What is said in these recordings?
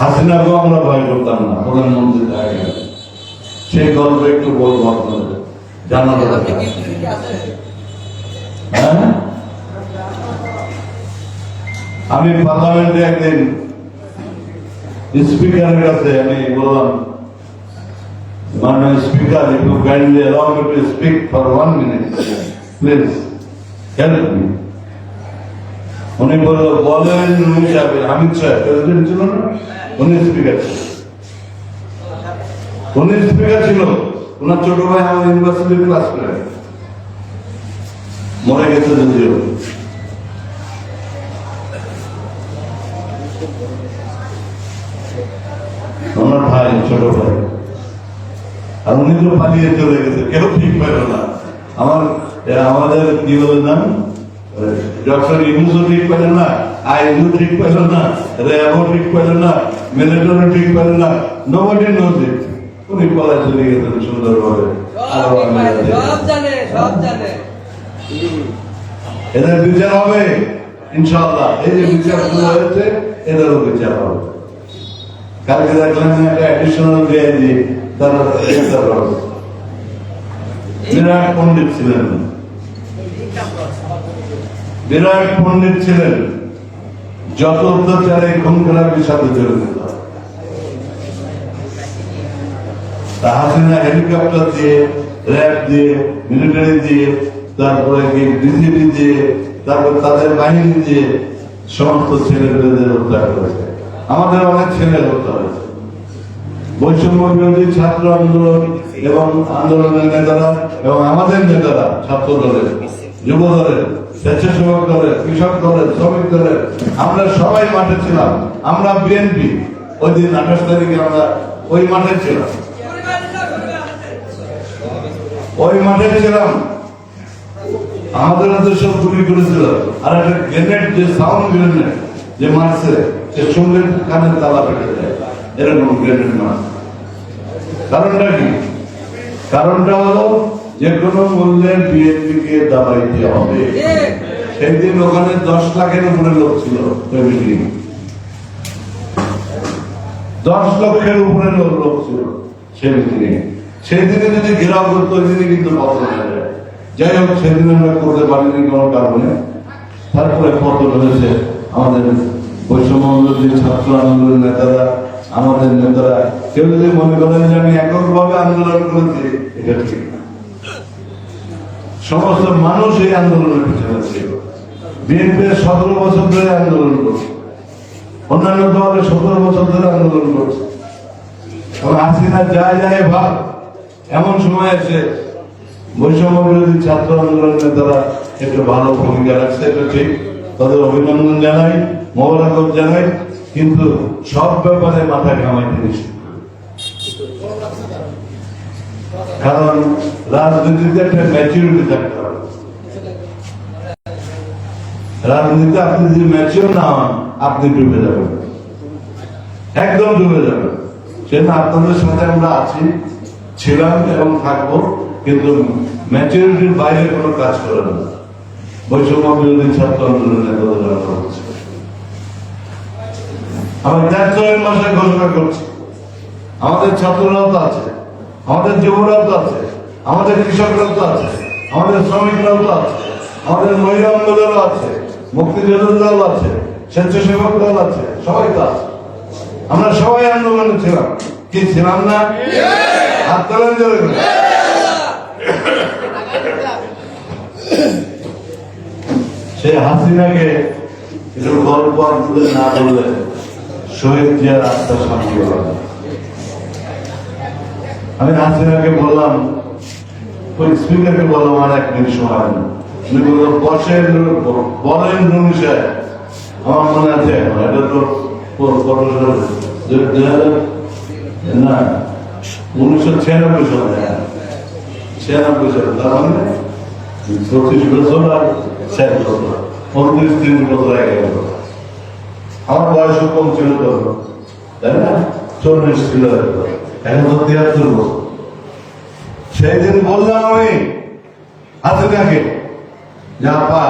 হাসিনাকেও আমরা ভয় করতাম না, প্রধানমন্ত্রী দেখা গেল সেই গল্প একটু বলব আপনাদের জানা দরকার হ্যাঁ? আমি পার্লামেন্টে একদিন স্পিকারের কাছে আমি বললাম, মাননীয় speaker, if you kindly allow me to speak for one minute, please help me. উনি বলল, বলেন আমি শাহ প্রেসিডেন্ট ছিল না? উনি স্পিকার উনি স্পিকার ছিল। ওনার ছোট ভাই আমার ইউনিভার্সিটির ক্লাস করে। মরে গেছে যদিও। ওনার ভাই, ছোট ভাই। আর উনি তো পালিয়ে চলে গেছে। কেউ ঠিক পেল না। আমার আমাদের কি বলে নাম? ডক্টর ইউনুসও ঠিক পেলেন না। আইনু ঠিক পেল না। র্যাবও ঠিক পেল না। মিলিটারিও ঠিক না। নোবডি নোজ ইট উনি চলে গেছেন সুন্দরভাবে। সব জানে সব জানে। এদের বিচার হবে ইনশাআল্লাহ। এই যে বিচার শুরু হয়েছে এদেরও বিচার হবে। কালকে দেখলাম একটা অ্যাডিশনাল ডিআইজি তারা গ্রেফতার হবে। বিরাট পণ্ডিত ছিলেন। বিরাট পণ্ডিত ছিলেন। যত অত্যাচারে খুন খারাপের সাথে জড়িত। হাসিনা হেলিকপ্টার দিয়ে র্যাব দিয়ে মিলিটারি দিয়ে, তারপরে বিজেপি দিয়ে, তারপর তাদের বাহিনী দিয়ে সমস্ত ছেলেপেলেদের হত্যা করেছে। আমাদের অনেক ছেলে হত্যা হয়েছে। বৈষম্য বিরোধী ছাত্র আন্দোলন এবং আন্দোলনের নেতারা এবং আমাদের নেতারা ছাত্র দলের যুব দলের স্বেচ্ছাসেবক দলের, কৃষক দলের, শ্রমিক দলের, আমরা সবাই মাঠে ছিলাম। আমরা বিএনপি, ওই দিন আঠাশ তারিখে আমরা ওই মাঠে ছিলাম। ওই মাঠে ছিলাম আমাদের হাতে সব গুলি করেছিল। আর একটা গ্রেনেড যে সাউন্ড গ্রেনেড যে মারছে, সে শুনলে কানের তালা পেটে যায়। এরকম গ্রেনেড মার। কারণটা কি? কারণটা হলো যে কোনো মূল্যে বিএনপি কে দাবাইতে হবে। সেই দিন ওখানে দশ লাখের উপরে লোক ছিল দশ লক্ষের উপরে লোক ছিল সেই মিটিং সেই দিনে যদি ঘেরাও করতো ওই দিনে কিন্তু পতন হয়ে যাই হোক সেদিন আমরা করতে পারিনি কোনো কারণে। তারপরে পতন হয়েছে আমাদের বৈষম্য ছাত্র আন্দোলনের নেতারা, আমাদের নেতারা। কেউ যদি মনে করেন যে আমি এককভাবে আন্দোলন করেছি, এটা ঠিক সমস্ত মানুষ এই আন্দোলনের পিছনে ছিল। বিএনপি সতেরো বছর ধরে আন্দোলন করছে। অন্যান্য দলের সতেরো বছর ধরে আন্দোলন করছে। হাসিনা যায় যায় ভাব এমন সময় এসে বৈষম্য বিরোধী ছাত্র আন্দোলনের নেতারা একটু ভালো ভূমিকা রাখছে এটা ঠিক। তাদের অভিনন্দন জানাই মোবারকত জানাই, কিন্তু সব ব্যাপারে মাথা ঘামাইতে নিষেধ। কারণ রাজনীতিতে একটা ম্যাচুরিটি থাকতে হবে। রাজনীতিতে আপনি যদি ম্যাচিওর না হন, আপনি ডুবে যাবেন। একদম ডুবে যাবেন। সেজন্য আপনাদের সাথে আমরা আছি। ছিলাম এবং থাকব, কিন্তু ম্যাচুরিটির বাইরে কোনো কাজ করে না। বৈষম্য বিরোধী ছাত্র আন্দোলনের আমরা মাসে ঘোষণা করছি। আমাদের ছাত্ররাও তো আছে, আমাদের যুবরাও তো আছে, আমাদের কৃষকরাও তো আছে, আমাদের শ্রমিকরাও তো আছে, আমাদের মহিলা আছে, মুক্তিযোদ্ধারাও আছে স্বেচ্ছাসেবক দল আছে, সবাই তো আছে। আমরা সবাই আন্দোলনে ছিলাম। কি ছিলাম না? হাত তোলেন হাসিনাকে গল্প না বললে শহীদ শান্তি আমি হাসিনাকে বললাম, ওই স্পিকারকে বললাম, আর এক মিনিট সময় নেই। উনি বলল, বসেন বলেন রুমি আমার মনে আছে, এটা তো না উনিশশো ছিয়ানব্বই সালে হ্যাঁ। ছিয়ানব্বই সালে, তার মানে পঁচিশ বছর আর ষাট বছর উনত্রিশ তিরিশ বছর আগে গেল। আমার বয়স কম ছিল তো তাই না চল্লিশ ছিল হয়তো। এখন তো তিয়াত্তর বছর সেই দিন বললাম আমি হাসিনাকে যা, পা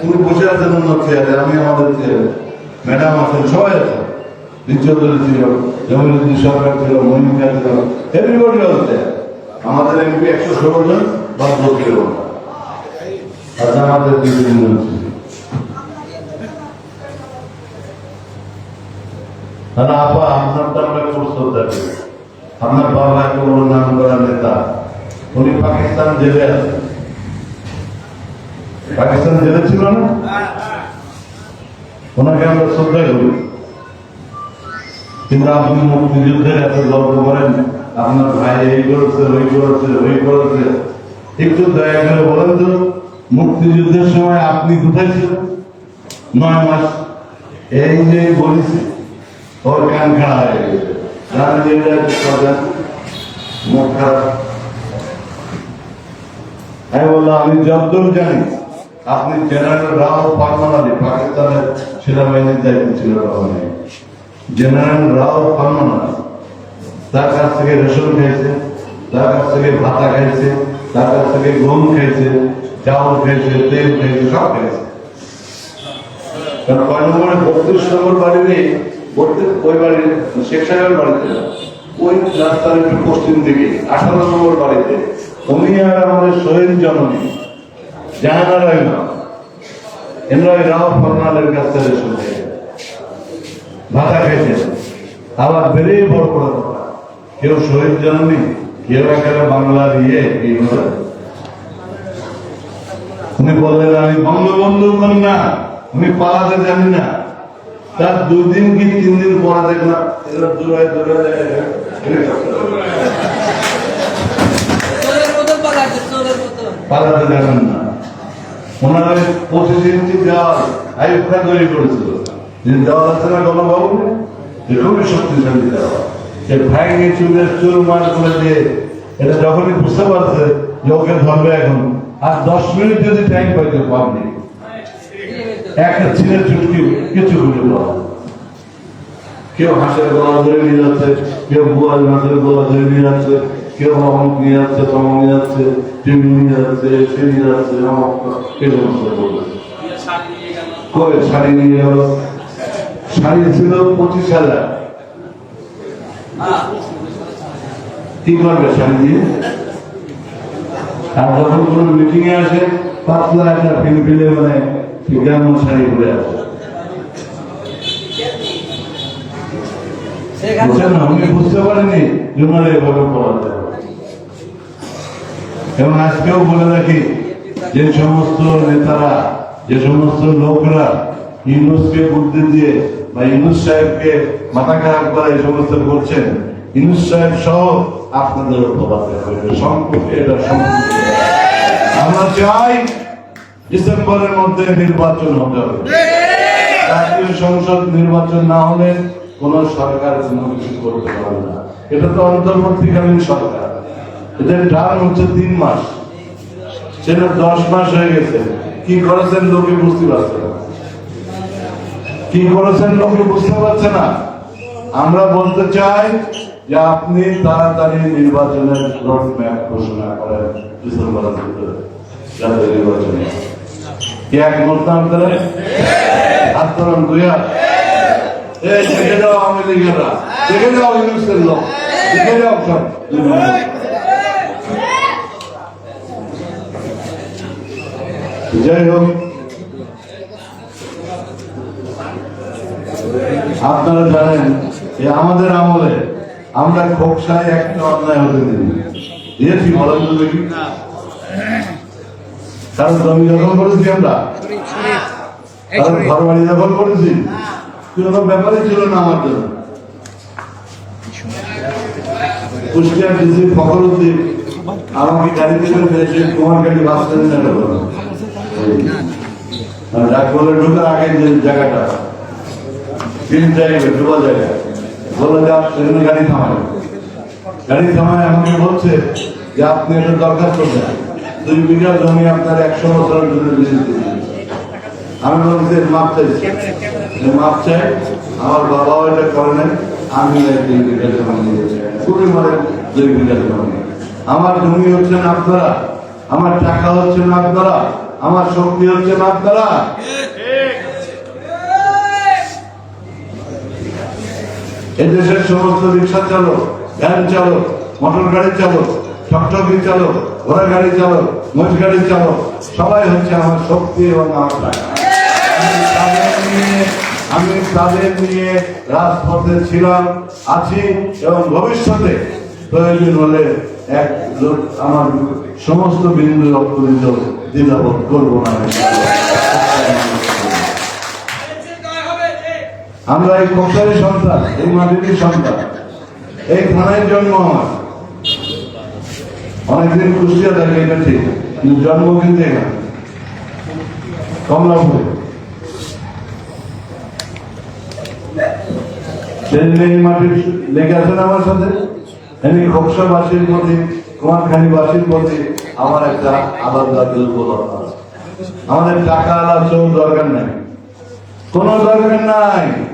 তুমি বসে আছেন অন্য চেয়ারে, আমি আমাদের চেয়ারে ম্যাডাম আছেন, সবাই আছেন দ্বিতীয়দলে ছিল সরকার ছিল মহিম খান ছিল এভরিবডি হচ্ছে আমাদের এমপি একশো ষোলো জন বা আমাদের তিনজন ছিল। আপা, আপনার বাবা উনি পাকিস্তান জেলে পাকিস্তান না? ওনাকে আমরা শ্রদ্ধা করি। কিন্তু আপনি মুক্তিযুদ্ধের এত গল্প করেন আপনার ভাই এই করেছে, ওই করেছে ওই করেছে। একটু দয়া করে বলেন তো, মুক্তিযুদ্ধের সময় আপনি কোথায় ছিলেন? নয় মাস। এই যে বলেছি, ওর কান খাড়া হয়ে গেছে। জানেন যে এটা মুখ আমি বললাম আমি যতদূর জানি, আপনি জেনারেল রাও পারমানালি পাকিস্তানের সেনাবাহিনীর দায়িত্ব ছিল তখন জেনারেল রাও পারমানালি তার কাছ থেকে রেশন খাইছে তার কাছ থেকে ভাতা খাইছে তার কাছ থেকে গম খাইছে চাউল খাইছে তেল খাইছে সব খাইছে কারণ কয় নম্বরে বত্রিশ নম্বর বাড়ি নেই বত্রিশ ওই বাড়ি শেখ সাহেবের বাড়িতে ওই রাস্তার একটু পশ্চিম দিকে, আঠারো নম্বর বাড়িতে উনি আর আমাদের শহীদ জননী জাহানার না এনরা রাও ফরনালের কাছ থেকে শুনছে ভাতা খাইছে আবার বেড়ে বড় বড় কথা কেউ শহীদ জননী কেউ একেবারে বাংলার ইয়ে উনি বললেন আমি বঙ্গবন্ধু কন্যা আমি পালাতে জানি না। তার দুই দিন কি তিন দিন পরে দেখলাম এরা দূরে দূরে পালাতে জানেন না। ওনারা তৈরি করেছিল। যে দেওয়াল আছে না গণবাবু যে শক্তিশালী দেওয়াল সে ভাইকে চুলের চুল মার করে দিয়ে এটা যখনই বুঝতে পারছে যে ওকে ধরবে এখন, আর দশ মিনিট যদি টাইম পাইতে পারবে একটা ছিলের চুটকি কিছু করে পাওয়া কেউ হাঁসের গলা ধরে নিয়ে যাচ্ছে, কেউ বুয়ার মাছের গলা ধরে নিয়ে যাচ্ছে, কেউ অমুক নিয়ে যাচ্ছে তমক নিয়ে যাচ্ছে টিভি নিয়ে যাচ্ছে, সে নিয়ে যাচ্ছে অমুক কে সমস্ত করবে শাড়ি নিয়ে গেল? শাড়ি ছিল পঁচিশ হাজার। কি করবে শাড়ি দিয়ে। আর যখন কোনো মিটিং এ আসে, পাতলা একটা ফিল ফিলে মানে কেমন শাড়ি পরে আসে। উনি বুঝতে পারেনি এবং আজকেও বলে রাখি, যে সমস্ত নেতারা, যে সমস্ত লোকরা ইউনুসকে বুদ্ধি দিয়ে বা ইউনুস সাহেবকে মাথা খারাপ করা এই সমস্ত করছেন। ইউনুস সাহেব সহ আপনাদের আমরা চাই ডিসেম্বরের মধ্যে নির্বাচন হবে। জাতীয় সংসদ নির্বাচন না হলে কোন সরকার কোনো কিছু করতে পারবে না। এটা তো অন্তর্বর্তীকালীন সরকার। এদের টার্ম হচ্ছে তিন মাস। সেটা দশ মাস হয়ে গেছে। কি করেছেন লোকে বুঝতে পারছে না। কি করেছেন লোকে বুঝতে পারছে না। আমরা বলতে চাই যে আপনি তাড়াতাড়ি নির্বাচনের রোড ম্যাপ ঘোষণা করেন ডিসেম্বরের ভিতরে জাতীয় নির্বাচনে কি এক করে হাত ধরুন দুই হাত দেখে আওয়ামী লীগেরা। দেখে ইউনুসের লোক। দেখে সব। হোক আপনারা জানেন যে আমাদের আমলে আমরা খোকসায় একটা অন্যায় হতে দিই। দিয়েছি বলেন দেখি? কারণ জমি দখল করেছি আমরা। কারণ ঘর বাড়ি দখল করেছি। কোনো ব্যাপারই ছিল না আমার জন্য। কুষ্টিয়া ডিসি ফখরুদ্দিন আমাকে গাড়িতে করে ফেলেছে গাড়ি বাস স্ট্যান্ড বলে। ঢুকার আগে যে জায়গাটা তিন জায়গায় ঢোকা জায়গা বলে যে সেখানে গাড়ি থামায় গাড়ি থামায় আমাকে বলছে যে, আপনি এটা দরকার করবেন দুই বিঘা জমি আপনার একশো বছরের জন্য লিজ আমি বলছি মাপ চাইছি মাপ চাই আমার বাবাও এটা করে নাই আমি দুই বিঘা জমি নিয়েছি কুড়ি মারে দুই বিঘা জমি আমার জমি হচ্ছেন আপনারা আমার টাকা হচ্ছেন আপনারা আমার শক্তি হচ্ছেন আপনারা এই দেশের সমস্ত রিক্সা চালক, ভ্যান চালক, মোটর গাড়ি চালক, টকটকি চালক, ঘোড়া গাড়ি চালক, মহিষ গাড়ি চালক, সবাই হচ্ছে আমার শক্তি এবং আমার। আমি তাদের নিয়ে রাজপথে ছিলাম, আছি এবং ভবিষ্যতে প্রয়োজন হলে এক আমার সমস্ত বিন্দু রক্ত দ্বিধাবোধ করব না। আমরা এই কংসারী সন্তান এই মাটির সন্তান এই থানায় জন্ম আমার অনেকদিন কুষ্টিয়া থাকে এটা ঠিক কিন্তু জন্ম কিন্তু এখানে, কমলাপুরে। সেদিন এই মাটির লেগে আছেন আমার সাথে? এমনি খোকসাবাসীর প্রতি, কুমারখালীবাসীর প্রতি আমার একটা আলাদা দুর্বলতা। আমাদের টাকা আলাদা দরকার নেই। কোন দরকার নাই।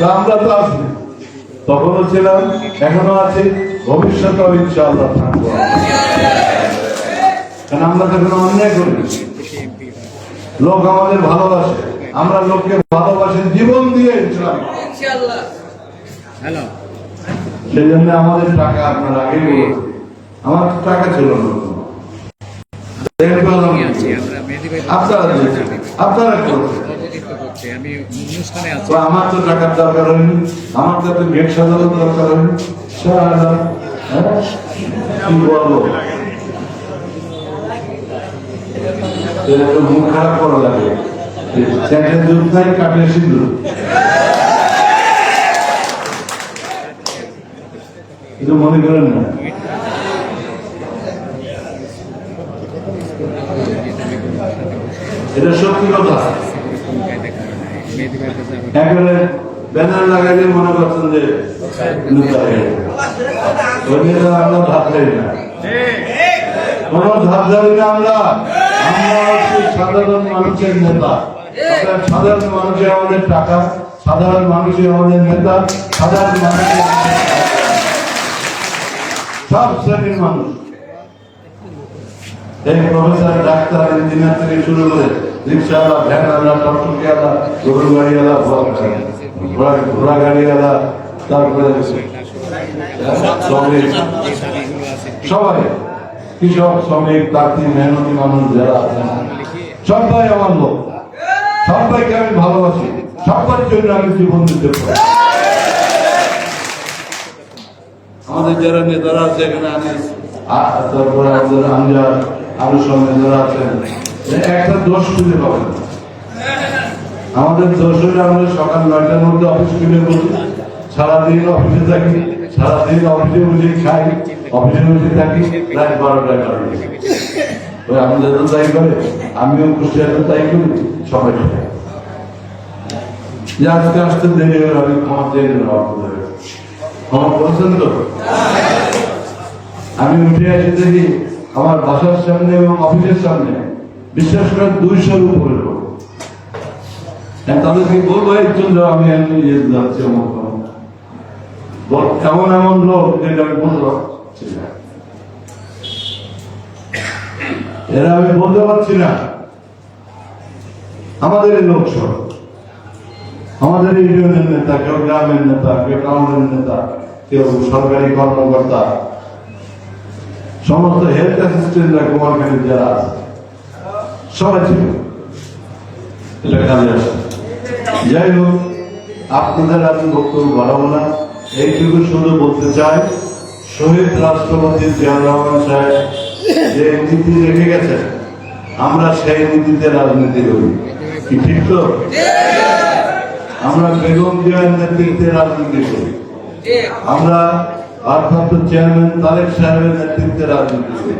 তো আমরা তো আছি। তখনও ছিলাম এখনও আছি। ভবিষ্যতেও ইনশাআল্লাহ থাকব। কারণ আমরা তো কোনো অন্যায় করি লোক আমাদের ভালোবাসে। আমরা লোককে ভালোবাসি জীবন দিয়ে ইনশাআল্লাহ। সেই জন্য আমাদের টাকা আপনার আগে আমার টাকা ছিল না। আপনারা আপনারা করছি আমি অনুষ্ঠানে আছি। আমার তো টাকার দরকার হয়নি, আমার তো একটা গেট সাজানোর দরকার হয়নি। হ্যাঁ? কি বলব? মুখ খারাপ করা লাগে। চ্যাটের দুধ নাই, কাটলে সিঁদুর। কিছু মনে এটা সত্যি কথা মেহেদি ভাইয়ের কাছে আমার একেবারে ব্যানার লাগাইলে মনে করছেন যে আমরা দেই না। কোন ধাপ দেই না আমরা। আমরা সাধারণ মানুষের নেতা। সাধারণ মানুষের আমাদের টাকা, সাধারণ মানুষই আমাদের নেতা, সাধারণ টাকা। সব শ্রেণির মানুষ। এই প্রফেসর, ডাক্তার, ইঞ্জিনিয়ার থেকে শুরু করে রিক্সাওয়ালা, ভ্যানওয়ালা টকটকিওয়ালা গরু গাড়িওয়ালা ঘোড়া গাড়িওয়ালা তারপরে সবাই, কৃষক, শ্রমিক তাঁতি মেহনতি মানুষ যারা আছেন, সবাই আমার লোক। সবাইকে আমি ভালোবাসি। সবার জন্য আমি জীবন দিতে পারি। আমাদের যারা নেতারা আছে এখানে আনিস তারপরে আমাদের আমজাদ আরও সব নেতারা আছেন একটা দোষ খুঁজে পাবেন। আমাদের দোষ হলে আমরা সকাল নয়টার মধ্যে অফিস খুলে বসি সারাদিন অফিসে থাকি, সারাদিন অফিসে বসে খাই অফিসে বসে থাকি, রাত বারোটায় বাড়ি ওই আমাদের তো তাই করে, আমিও কুষ্টিয়াতে তাই করি, সবাই। যে আজকে আসতে দেরি হয়ে আমি ক্ষমা চেয়ে নিলাম ক্ষমা করেছেন তো? আমি উঠে আসি দেখি আমার বাসার সামনে এবং অফিসের সামনে বিশ্বাস করে দুইশোর উপরে হ্যাঁ, তাদেরকে বলব এই জন্য আমি ইয়ে যাচ্ছি অমুক। এমন এমন লোক যেটা আমি না। এরা আমি বলতে পারছি না। আমাদের লোক সব। আমাদের ইউনিয়নের নেতা কেউ গ্রামের নেতা কেউ টাউনের নেতা কেউ সরকারি কর্মকর্তা। সমস্ত হেলথ অ্যাসিস্ট্যান্টরা কুমারখালী যারা আছে, সবাই ছিল এটা কাজে আসে। যাই হোক, আপনাদের আমি বক্তব্য বাড়াবো না। এইটুকু শুধু বলতে চাই, শহীদ রাষ্ট্রপতি জিয়াউর রহমান সাহেব যে নীতি রেখে গেছেন, আমরা সেই নীতিতে রাজনীতি করি। কি ঠিক তো? আমরা বেগম জিয়ার নেতৃত্বে রাজনীতি করি। আমরা ভারপ্রাপ্ত চেয়ারম্যান তারেক সাহেবের নেতৃত্বে রাজনীতি করি।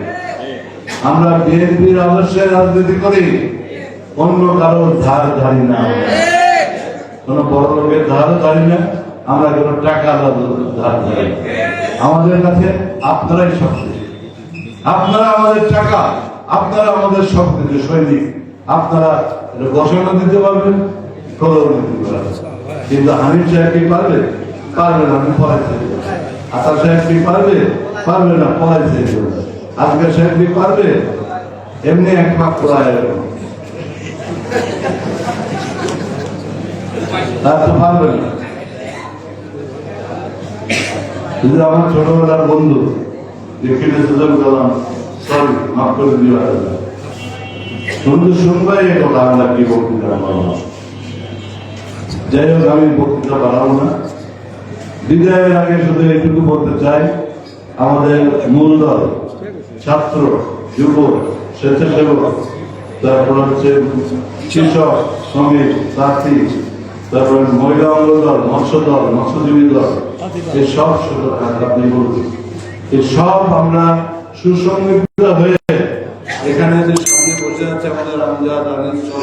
আমরা বিএনপির আদর্শে রাজনীতি করি, অন্য কারোর ধার ধারি না কোন বড় লোকের ধারও ধারি না, আমরা কোনো টাকা ধার ধারি আমাদের কাছে আপনারাই সব আপনারা আমাদের টাকা, আপনারা আমাদের সব কিছু সৈনিক। আপনারা ঘোষণা দিতে পারবেন খবর দিতে পারবেন। কিন্তু হানিফ সাহেব কি পারবে? পারবে না, আমি পড়াইতে আতা সাহেব কি পারবে? পারবে না পড়াইতে আজকে সাহেব কি পারবে? এমনি এক পাক পড়ায়। তা আমার ছোটবেলার বন্ধু সুযোগ সরি মাফ করে দিও বন্ধু, শুনবাই কথা আমরা কি বক্তৃতা করলাম যাই হোক, আমি বক্তৃতা বাড়াবো না। বিদায়ের আগে শুধু এইটুকু বলতে চাই, আমাদের মূল দল, ছাত্র যুবক স্বেচ্ছাসেবক, তারপর হচ্ছে কৃষক, শ্রমিক, প্রার্থী, তারপর মহিলা অঙ্গ দল, মৎস্য দল, মৎস্যজীবী দল এই সব আপনি বলবেন এই সব আমরা সুসংগঠিত হয়ে এখানে যে সামনে বসে আছে আমাদের আনিস সহ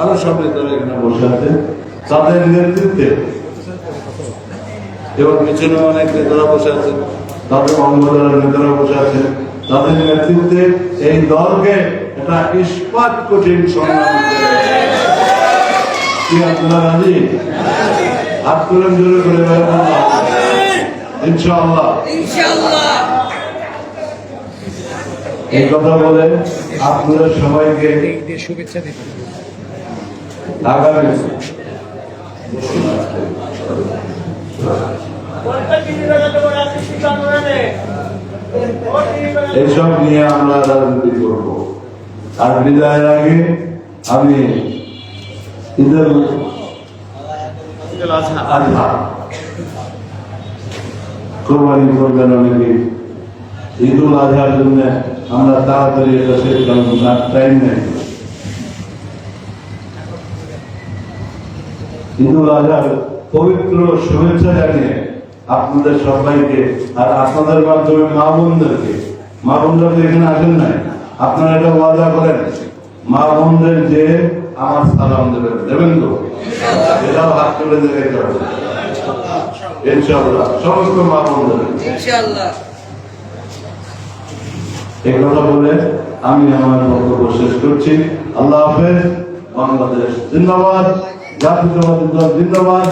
আরও সব নেতারা এখানে বসে আছে। তাদের নেতৃত্বে এবং পিছনে অনেক নেতারা বসে আছেন। তাদের অঙ্গদলের নেতারা বসে আছেন। তাদের নেতৃত্বে এই দলকে একটা ইস্পাত কঠিন সংগ্রাম কি আপনারা রাজি? হাত তুলেন জোরে করে ইনশাআল্লাহ। ইনশাআল্লাহ। এই কথা বলে আপনাদের সবাইকে শুভেচ্ছা দিতে আগামী এইসব নিয়ে আমরা রাজনীতি করব। আর বিদায়ের আগে আমি ঈদের আজহা। কোরবানি করবেন অনেকে। ঈদুল আজহার জন্য আমরা তাড়াতাড়ি এটা শেষ করব না টাইম নেই। ঈদুল আজহার পবিত্র শুভেচ্ছা জানিয়ে আপনাদের সবাইকে আর আপনাদের মাধ্যমে মা বোনদেরকে মা বোনরা তো এখানে আসেন নাই আপনারা এটা ওয়াদা করেন মা বোনদের যে আমার সালাম দেবেন দেবেন তো? এটাও হাত তুলে দেবে ইনশাআল্লাহ সমস্ত মা বোনদের। ইনশাআল্লাহ। এই কথা বলে আমি আমার বক্তব্য শেষ করছি। আল্লাহ হাফেজ বাংলাদেশ জিন্দাবাদ জাতীয়তাবাদী দল জিন্দাবাদ।